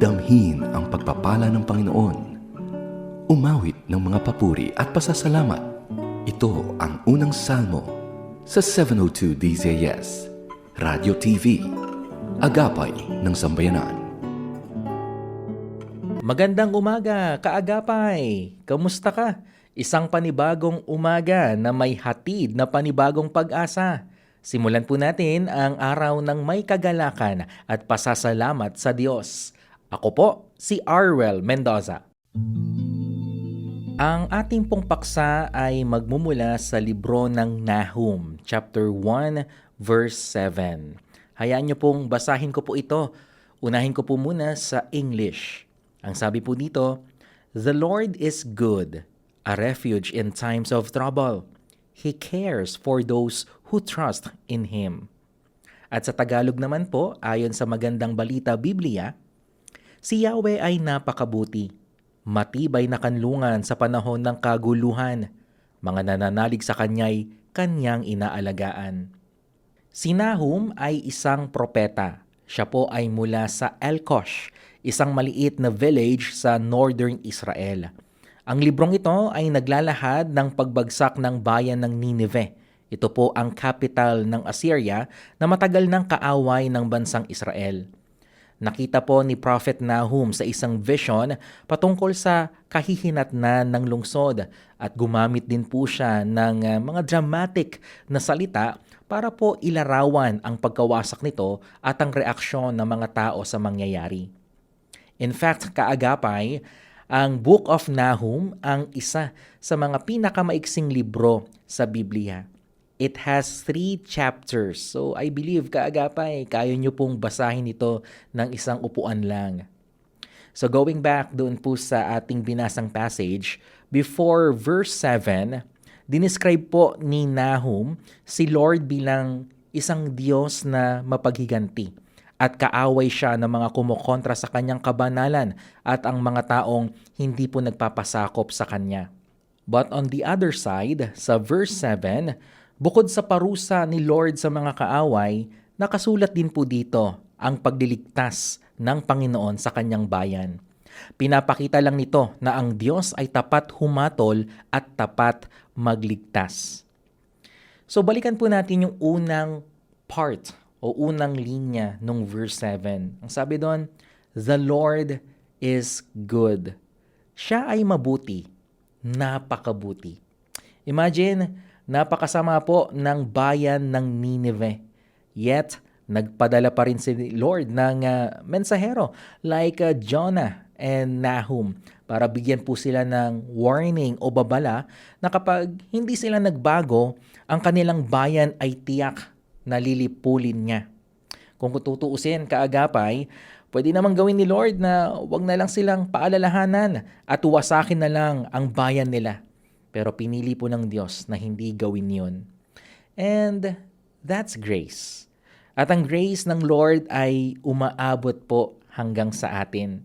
Damhin ang pagpapala ng Panginoon. Umawit ng mga papuri at pasasalamat. Ito ang unang salmo sa 702 DZS, Radio TV, Agapay ng Sambayanan. Magandang umaga, kaagapay! Kamusta ka? Isang panibagong umaga na may hatid na panibagong pag-asa. Simulan po natin ang araw ng may kagalakan at pasasalamat sa Diyos. Ako po, si Arwel Mendoza. Ang ating pong paksa ay magmumula sa libro ng Nahum, chapter 1, verse 7. Hayaan niyo pong basahin ko po ito. Unahin ko po muna sa English. Ang sabi po dito, The Lord is good, a refuge in times of trouble. He cares for those who trust in Him. At sa Tagalog naman po, ayon sa magandang balita Biblia, si Yahweh ay napakabuti, matibay na kanlungan sa panahon ng kaguluhan, mga nananalig sa Kanya'y Kanyang inaalagaan. Si Nahum ay isang propeta. Siya po ay mula sa Elkosh, isang maliit na village sa northern Israel. Ang librong ito ay naglalahad ng pagbagsak ng bayan ng Nineveh. Ito po ang capital ng Assyria na matagal ng kaaway ng bansang Israel. Nakita po ni Prophet Nahum sa isang vision patungkol sa kahihinatnan ng lungsod at gumamit din po siya ng uh, mga dramatic na salita para po ilarawan ang pagkawasak nito at ang reaksyon ng mga tao sa mangyayari. In fact, kaagapay, ang Book of Nahum ang isa sa mga pinakamaiksing libro sa Biblia. It has three chapters. So I believe kaagapay, kaya nyo pong basahin ito ng isang upuan lang. So going back doon po sa ating binasang passage, before verse 7, dinescribe po ni Nahum si Lord bilang isang Diyos na mapaghiganti at kaaway siya ng mga kumukontra sa kanyang kabanalan at ang mga taong hindi po nagpapasakop sa kanya. But on the other side, sa verse 7, bukod sa parusa ni Lord sa mga kaaway, nakasulat din po dito ang pagliligtas ng Panginoon sa kanyang bayan. Pinapakita lang nito na ang Diyos ay tapat humatol at tapat magligtas. So balikan po natin yung unang part o unang linya nung verse 7. Ang sabi doon, The Lord is good. Siya ay mabuti, napakabuti. Imagine, napakasama po ng bayan ng Nineveh. Yet, nagpadala pa rin si Lord ng uh, mensahero like uh, Jonah and Nahum para bigyan po sila ng warning o babala na kapag hindi sila nagbago, ang kanilang bayan ay tiyak nalilipulin niya. Kung tutuusin kaagapay, pwede namang gawin ni Lord na wag na lang silang paalalahanan at wasakin na lang ang bayan nila. Pero pinili po ng Diyos na hindi gawin yon. And that's grace. At ang grace ng Lord ay umaabot po hanggang sa atin.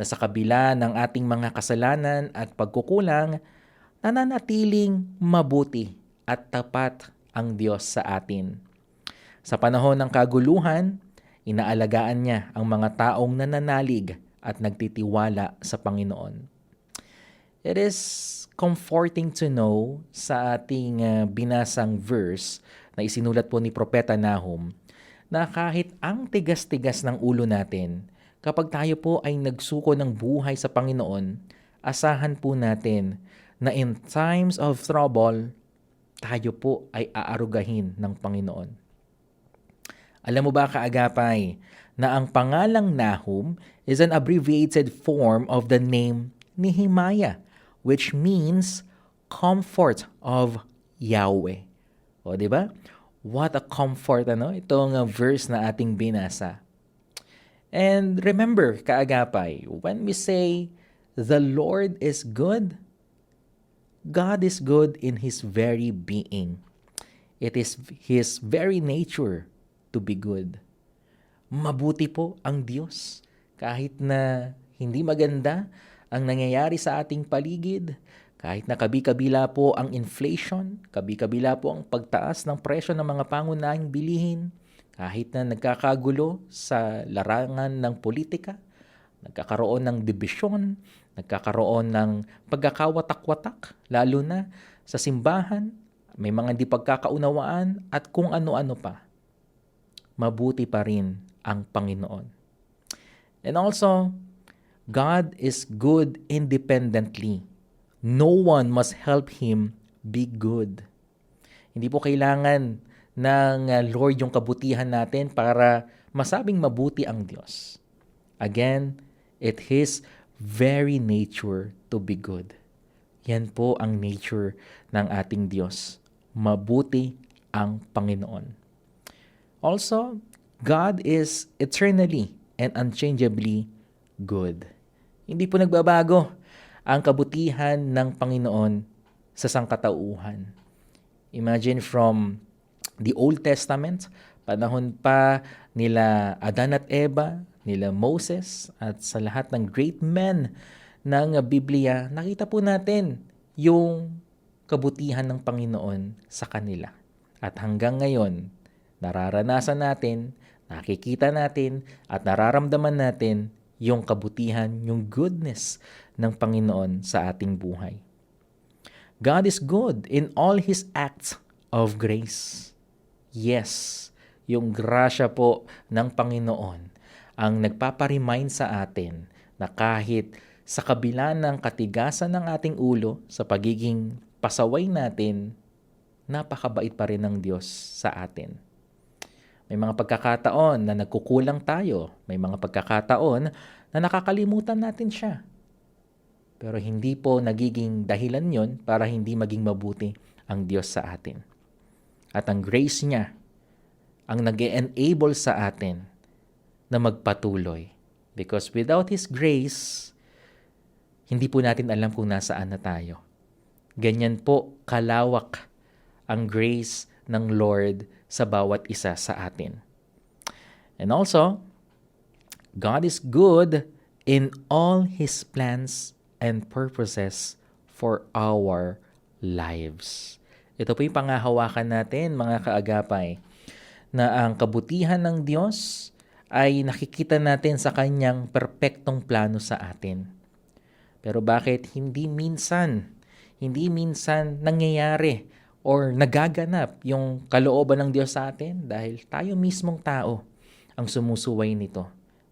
Na sa kabila ng ating mga kasalanan at pagkukulang, nananatiling mabuti at tapat ang Diyos sa atin. Sa panahon ng kaguluhan, inaalagaan niya ang mga taong nananalig at nagtitiwala sa Panginoon. It is comforting to know sa ating uh, binasang verse na isinulat po ni Propeta Nahum na kahit ang tigas-tigas ng ulo natin, kapag tayo po ay nagsuko ng buhay sa Panginoon, asahan po natin na in times of trouble, tayo po ay aarugahin ng Panginoon. Alam mo ba kaagapay na ang pangalang Nahum is an abbreviated form of the name Nehemiah, which means comfort of Yahweh. O, di ba? What a comfort, ano? Itong uh, verse na ating binasa. And remember, kaagapay, when we say, the Lord is good, God is good in His very being. It is His very nature to be good. Mabuti po ang Diyos kahit na hindi maganda ang nangyayari sa ating paligid, kahit na kabi-kabila po ang inflation, kabi-kabila po ang pagtaas ng presyo ng mga pangunahing bilihin, Kahit na nagkakagulo sa larangan ng politika, nagkakaroon ng dibisyon, nagkakaroon ng pagkakawatak-watak, lalo na sa simbahan, may mga hindi pagkakaunawaan at kung ano-ano pa. Mabuti pa rin ang Panginoon. And also, God is good independently. No one must help Him be good. Hindi po kailangan ng uh, Lord yung kabutihan natin para masabing mabuti ang Diyos. Again, it His very nature to be good. Yan po ang nature ng ating Diyos. Mabuti ang Panginoon. Also, God is eternally and unchangeably good. Hindi po nagbabago ang kabutihan ng Panginoon sa sangkatauhan. Imagine from the Old Testament, panahon pa nila Adan at Eva, nila Moses, at sa lahat ng great men ng Biblia, nakita po natin yung kabutihan ng Panginoon sa kanila. At hanggang ngayon, nararanasan natin, nakikita natin, at nararamdaman natin yung kabutihan, yung goodness ng Panginoon sa ating buhay. God is good in all His acts of grace. Yes, yung grasya po ng Panginoon ang nagpaparemind sa atin na kahit sa kabila ng katigasan ng ating ulo sa pagiging pasaway natin, napakabait pa rin ng Diyos sa atin. May mga pagkakataon na nagkukulang tayo. May mga pagkakataon na nakakalimutan natin siya. Pero hindi po nagiging dahilan yon para hindi maging mabuti ang Diyos sa atin. At ang grace niya ang nag enable sa atin na magpatuloy. Because without His grace, hindi po natin alam kung nasaan na tayo. Ganyan po kalawak ang grace ng Lord sa bawat isa sa atin. And also, God is good in all His plans and purposes for our lives. Ito po yung pangahawakan natin, mga kaagapay, na ang kabutihan ng Diyos ay nakikita natin sa kanyang perpektong plano sa atin. Pero bakit hindi minsan, hindi minsan nangyayari or nagaganap yung kalooban ng Diyos sa atin dahil tayo mismong tao ang sumusuway nito.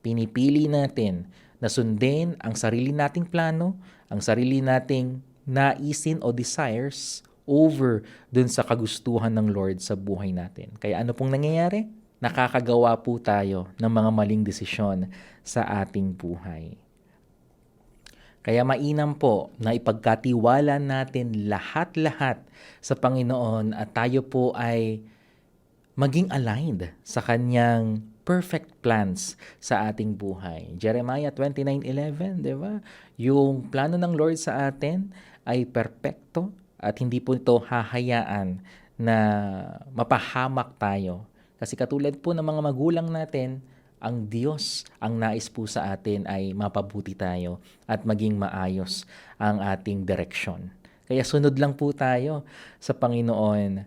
Pinipili natin na sundin ang sarili nating plano, ang sarili nating naisin o desires over dun sa kagustuhan ng Lord sa buhay natin. Kaya ano pong nangyayari? Nakakagawa po tayo ng mga maling desisyon sa ating buhay. Kaya mainam po na ipagkatiwala natin lahat-lahat sa Panginoon at tayo po ay maging aligned sa kanyang perfect plans sa ating buhay. Jeremiah 29:11, 'di ba? Yung plano ng Lord sa atin ay perpekto at hindi po ito hahayaan na mapahamak tayo. Kasi katulad po ng mga magulang natin, ang Diyos ang nais po sa atin ay mapabuti tayo at maging maayos ang ating direksyon. Kaya sunod lang po tayo sa Panginoon.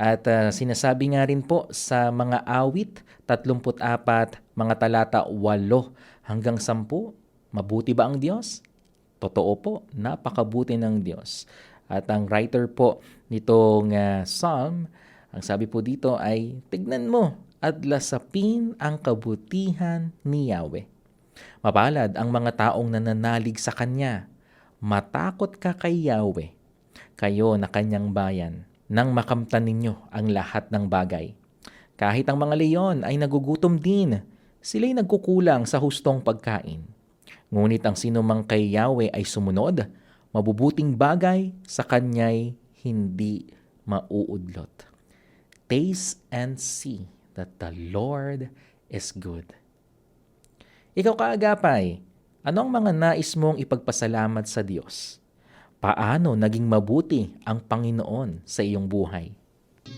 At uh, sinasabi nga rin po sa mga awit 34, mga talata 8 hanggang 10, mabuti ba ang Diyos? Totoo po, napakabuti ng Diyos. At ang writer po nitong uh, psalm, ang sabi po dito ay, tignan mo at lasapin ang kabutihan ni Yahweh. Mapalad ang mga taong nananalig sa Kanya. Matakot ka kay Yahweh, kayo na Kanyang bayan, nang makamtan ninyo ang lahat ng bagay. Kahit ang mga leon ay nagugutom din, sila'y nagkukulang sa hustong pagkain. Ngunit ang sinumang kay Yahweh ay sumunod, mabubuting bagay sa Kanya'y hindi mauudlot. Taste and see that the Lord is good. Ikaw kaagapay, anong mga nais mong ipagpasalamat sa Diyos? Paano naging mabuti ang Panginoon sa iyong buhay?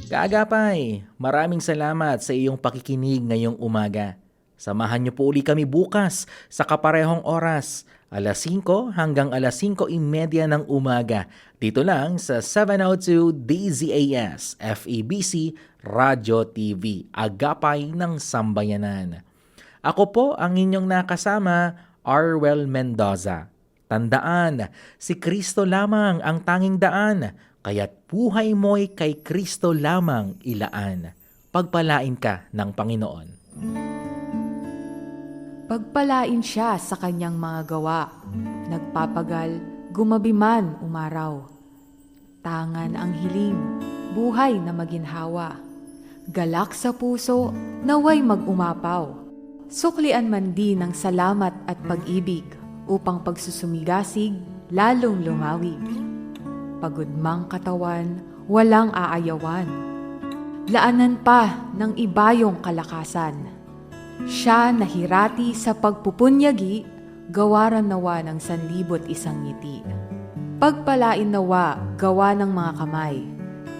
Kaagapay, maraming salamat sa iyong pakikinig ngayong umaga. Samahan niyo po uli kami bukas sa kaparehong oras, alas 5 hanggang alas 5.30 ng umaga, dito lang sa 702 DZAS FEBC Radyo TV, Agapay ng Sambayanan. Ako po ang inyong nakasama, Arwel Mendoza. Tandaan, si Kristo lamang ang tanging daan, kaya't buhay mo'y kay Kristo lamang ilaan. Pagpalain ka ng Panginoon. Pagpalain siya sa kanyang mga gawa. Nagpapagal, gumabi man umaraw. Tangan ang hiling, buhay na maginhawa. Galak sa puso, naway mag-umapaw. Suklian man din ng salamat at pag-ibig upang pagsusumigasig lalong lumawig. Pagod mang katawan, walang aayawan. Laanan pa ng ibayong kalakasan. Siya nahirati sa pagpupunyagi, gawaran nawa ng sanlibot isang ngiti. Pagpalain nawa, gawa ng mga kamay,